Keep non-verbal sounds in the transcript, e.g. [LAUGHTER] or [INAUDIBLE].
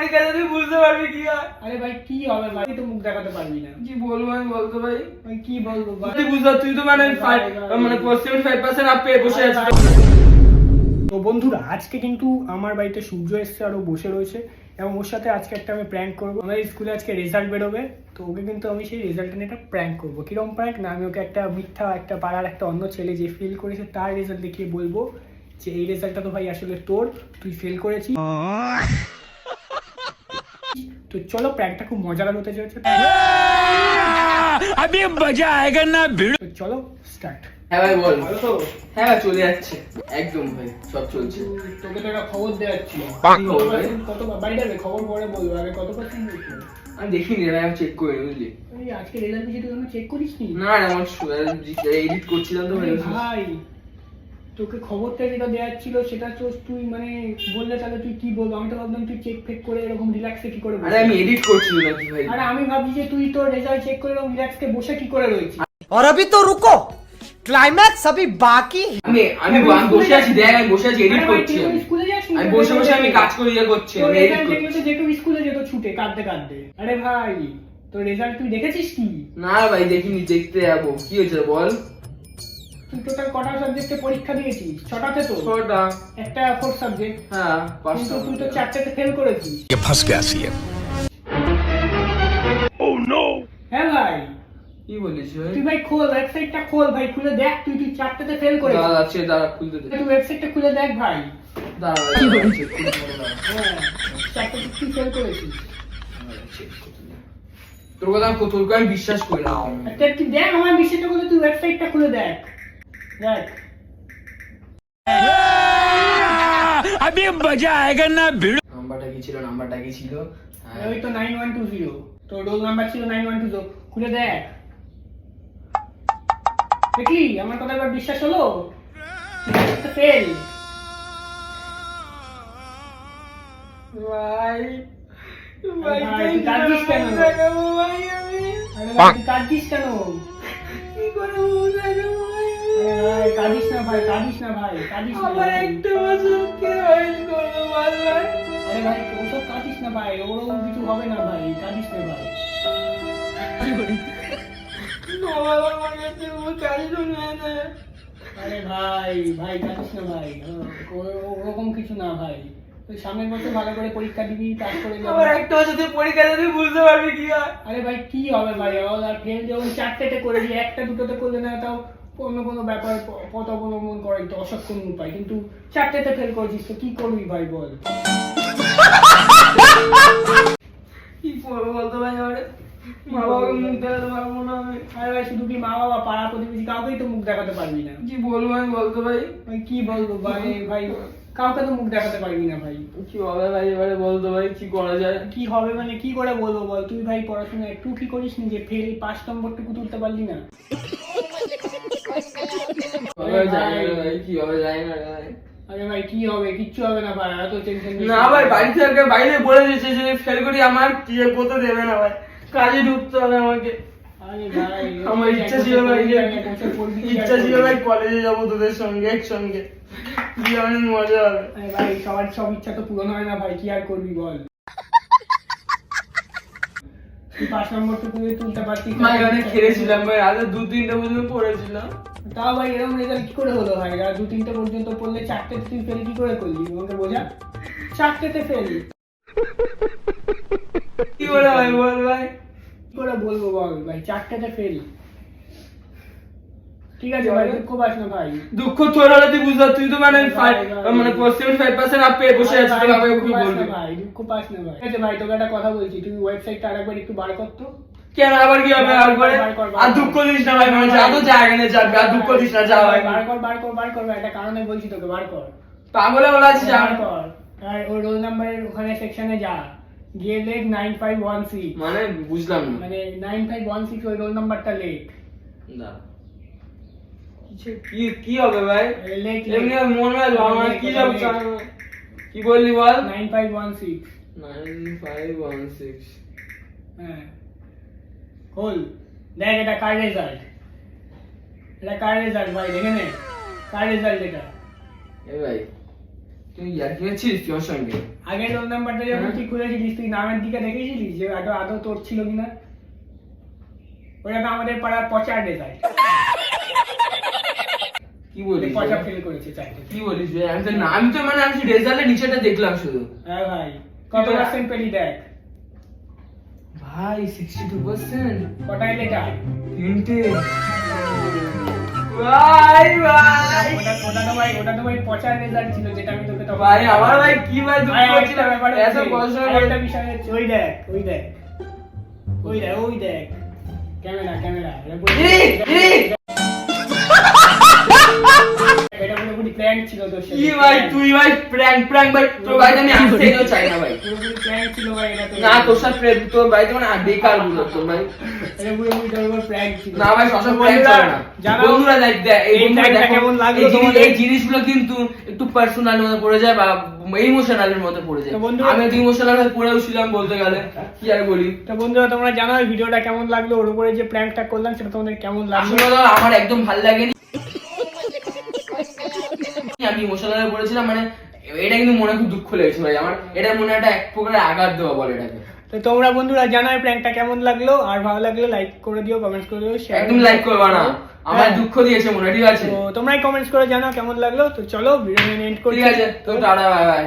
পরীক্ষা তুই বুঝতে পারবি কি হয়। আরে ভাই কি হবে? ভাই তো মুখ দেখাতে পারবি না। কি বলব আমি বলতো ভাই? ভাই কি বলব? ভাই তুই বুঝতে তুই তো মানে মানে সেভেন্টি ফাইভ পার্সেন্ট আপ পেয়ে বসে আছিস। তো বন্ধুরা আজকে কিন্তু আমার বাড়িতে সূর্য এসছে আর ও বসে রয়েছে এবং ওর সাথে আজকে একটা আমি প্র্যাঙ্ক করব। আমাদের স্কুলে আজকে রেজাল্ট বেরোবে তো ওকে কিন্তু আমি সেই রেজাল্ট নিয়ে একটা প্র্যাঙ্ক করব। কীরকম প্র্যাঙ্ক না আমি ওকে একটা মিথ্যা একটা পাড়ার একটা অন্য ছেলে যে ফেল করেছে তার রেজাল্ট দেখিয়ে বলব যে এই রেজাল্টটা তো ভাই আসলে তোর তুই ফেল করেছিস। তো চলো প্র্যাঙ্কটা খুব মজাদার হতে চলেছে। আমি মজা আয়েগা না ভিড়। চলো স্টার্ট হ্যাঁ ভাই বল। হ্যাঁ ভাই চলে যাচ্ছে। একদম ভাই সব চলছে। তোকে তো একটা খবর দেওয়াচ্ছি কত বাড়িটা খবর পরে বলব। আগে কত পার্সেন্ট আমি দেখিনি রে আমি চেক করে বুঝলি? আজকে রেজাল্ট কিছু চেক করিস না না আমার এডিট করছিলাম তো ভাই। তোকে খবরটা যেটা দেওয়ার ছিল সেটা তো তুই মানে বললে তাহলে তুই কি বলবো আমি তো ভাবলাম তুই চেক ফেক করে এরকম রিল্যাক্সে কি করে আরে বসে আমি এডিট করছিলাম নাকি ভাই আরে আমি ভাবছি যে তুই তোর রেজাল্ট চেক করে এরকম রিল্যাক্সে বসে কি করে রয়েছিস और अभी तो रुको क्लाइमैक्स अभी बाकी है আমি আমি আমি বসে আছি দেখ আমি বসে আছি এডিট আরে ভাই, করছি তুই তো আমি। স্কুলে যাস নি, আমি তোর বসে বসে আমি result কাজ করে ইয়ে করছি তোর আমি এডিট রেজাল্ট করছি দেখলে তো যে কেউ স্কুলে যেত ছুটে কাঁদতে কাঁদতে আরে ভাই তোর রেজাল্ট তুই দেখেছিস কি না ভাই দেখিনি দেখতে যাবো কি হয়েছে বল তুই টোটাল কটা সাবজেক্টে পরীক্ষা দিয়েছিস ছটাতে তো ছটা একটা ফোর্থ সাবজেক্ট হ্যাঁ কিন্তু পাঁচটা তুই তো চারটাতে ফেল করেছিস ये फंस गया सी হ্যাঁ ভাই কি বলিস ভাই তুই ভাই খোল ওয়েবসাইটটা খোল ভাই খুলে দেখ তুই তুই চারটাতে ফেল করেছিস দাঁড়া আছে দাঁড়া খুলতে দে তুই ওয়েবসাইটটা খুলে দেখ ভাই দাঁড়া ভাই, দাঁড়া, check করে দেবো, দাঁড়া। হ্যাঁ চারটাতে তুই ফেল করেছিস তোর কথা আমি তোরকে আমি বিশ্বাস করি না একটা তুই দেখ আমার বিষয়টা বলে তুই ওয়েবসাইটটা খুলে দেখ আমি মজা আয়েগা না ভিড় নাম্বারটা কি ছিল নাম্বারটা কি ছিল ওই তো 9120 তো রোল নাম্বার ছিল 9120 খুলে দেখ দেখলি? আমার কথা এবার বিশ্বাস হলো? ফেল ভাই ভাই কাঁদিস কেন? ভাই আমি কাঁদিস কেন? কি করে বুঝাবো কাঁদিস না ভাই কাঁদিস না ভাই কাঁদিস না আমার একটা বছর কে হয়েছ করব বল ভাই? আরে ভাই ওসব কাঁদিস না ভাই ওরকম কিছু হবে না ভাই কাঁদিস না ভাই। বাবা আমার কাছে মুখ কাজ না আরে ভাই ভাই কাঁদিস না ভাই ওরকম কিছু না ভাই। তুই সামনের বছর ভালো করে পরীক্ষা দিবি পাস করে যাবি। আমার একটা বছর তুই পরীক্ষা বুঝতে পারবি কি হয়? আরে ভাই কি হবে ভাই? আর ফেল যেমন চারটেতে করে দিয়ে একটা দুটোতে করলে না তাও অন্য কোনো ব্যাপার পথ অবলম্বন করাই তো অসক্ষম উপায় কিন্তু চারটেতে ফেল করেছিস তো কি করবি ভাই বল? কি করব বলতো ভাই আমারে মা বাবাকে মুখ দেখাতে পারব না আমি। আরে ভাই শুধু কি মা বাবা পাড়া প্রতিবেশী কাউকেই তো মুখ দেখাতে পারবি না। কি বলব আমি বলতো ভাই? ভাই কি বলব ভাই? ভাই কাউকে তো মুখ দেখাতে পারবি না ভাই। কি হবে ভাই এবারে বলতো ভাই কি করা যায়? কি হবে মানে কি করে বলব বল? তুই ভাই পড়াশোনা একটু কি করিস নি যে ফেল পাঁচ নম্বরটুকু তুলতে পারলি না হবে জানি না ভাই কি হবে জানি না ভাই আরে ভাই কি হবে? কিচ্ছু হবে না ভাই এত টেনশন না ভাই বাড়ি থেকে বাইরে বলে দিয়েছে যে ফেল করি আমার কি করতে দেবে না ভাই। কাজে ঢুকতে হবে আমাকে। [LAUGHS] আমার ইচ্ছা ছিল ভাই ইচ্ছা ছিল ভাই কলেজে যাব তোদের সঙ্গে একসঙ্গে। অনেক মজা হবে। ভাই সবার সব ইচ্ছা তো পূরণ হয় না ভাই কি আর করবি বল? তুই পাঁচ নম্বরটুকু তুলতে পারতিস ভাই অনেক খেলেছিলাম ভাই রাতে দু তিনটে পর্যন্ত পড়েছিলাম। তাও ভাই এরকম রেজাল্ট কি করে হলো ভাই? আর দু তিনটে পর্যন্ত পড়লে চারটে তুই ফেল কি করে করলি? আমাকে বোঝা? চারটেতে ফেল কি করে ভাই বল ভাই? কি করে বলব বল ভাই? চারটেতে ফেল ঠিক আছে ভাই দুঃখ পাস না ভাই। দুঃখ তোর হলে তুই বুঝতে তুই তো মানে ভাই, মানে সেভেন্টি ফাইভ পার্সেন্ট আপ বসে আছিস তোর আমাকে কি বলবি? ভাই দুঃখ পাস না ভাই। ঠিক আছে ভাই তোকে একটা কথা বলছি তুই ওয়েবসাইটটা আরেকবার একটু বার করতো কেন আবার কি হবে আর করে বার কর, বার আর দুঃখ দিস না ভাই মানে যা তো জায়গা নেই যাবি আর দুঃখ দিস না যা ভাই। বার কর বার কর বার কর একটা কারণে বলছি তোকে বার কর। পাগলে বলা আছে যা বার কর। আর ওই রোল নাম্বারের ওখানে সেকশনে যা। গিয়ে লেখ নাইন ফাইভ ওয়ান সিক্স মানে বুঝলাম না। মানে নাইন ফাইভ ওয়ান সিক্স ওই রোল নাম্বারটা লেখ। না। কি কি হবে ভাই? লেখ এমনি মন হয় আমার কি সব কি বললি বল? Nine five one six nine five one six হ্যাঁ। খোল। দেখ এটা কার রেজাল্ট এটা কার রেজাল্ট ভাই? দেখে নে। কার রেজাল্ট এটা? এ ভাই তুই সঙ্গে? আগে রোল নাম্বারটা যখন হ্যাঁ। তুই খুলেছিলিস তুই নামের দিকে দেখেছিলিস যে আদৌ আদৌ তোর ছিল কিনা? ওটা তো আমাদের পাড়ার পচা রেজাল্ট [LAUGHS] কি বলিস পচা ফেল করেছে চাইতে কি বলিস রে? আমি তো আমি তো মানে আমি রেজাল্টের নিচেটা দেখলাম শুধু। হ্যাঁ ভাই কত পার্সেন্ট পেলি দেখ? ভাই সিক্সটি টু পার্সেন্ট কটা এলে তিনটে। ভাই ভাই। ওটা ওটা তো ভাই ওটা তো ভাই পচা রেজাল্ট ছিল যেটা আমি তোকে তখন ভাই আমার ভাই কি ভাই দুঃখ ভাই, হচ্ছিল আরেকটা এত বিষয় হচ্ছে, ওই দেখ ওই দেখ। ওই দেখ ওই দেখ। Camera camera. কিন্তু একটু পার্সোনাল মধ্যে পড়ে যায় বা ইমোশনালের মধ্যে পড়ে যায়। আমি তো ইমোশনাল হয়ে পড়েও ছিলাম বলতে গেলে কি আর বলি? তো বন্ধুরা তোমরা জানো ভিডিওটা কেমন লাগল ওর উপরে যে প্র্যাঙ্কটা করলাম সেটা তোমাদের কেমন লাগল? আমার একদম ভালো লাগেনি। আমি ইমোশনাল পড়েছিলাম মানে এটা কিন্তু মনে খুব দুঃখ লেগেছে ভাই। আমার এটা মনে একটা এক প্রকারের আঘাত দেওয়া বলে এটাকে। তো তোমরা বন্ধুরা জানাই প্র্যাঙ্কটা কেমন লাগল আর ভালো লাগলে লাইক করে দিও কমেন্ট করে দিও শেয়ার একদম লাইক করবে করবা না। আমার হ্যাঁ। দুঃখ দিয়েছে মনে ঠিক আছে। তো তোমরাই কমেন্টস করে জানাও কেমন লাগল তো চলো ভিডিও এন্ড করি ঠিক আছে তো টাটা বাই বাই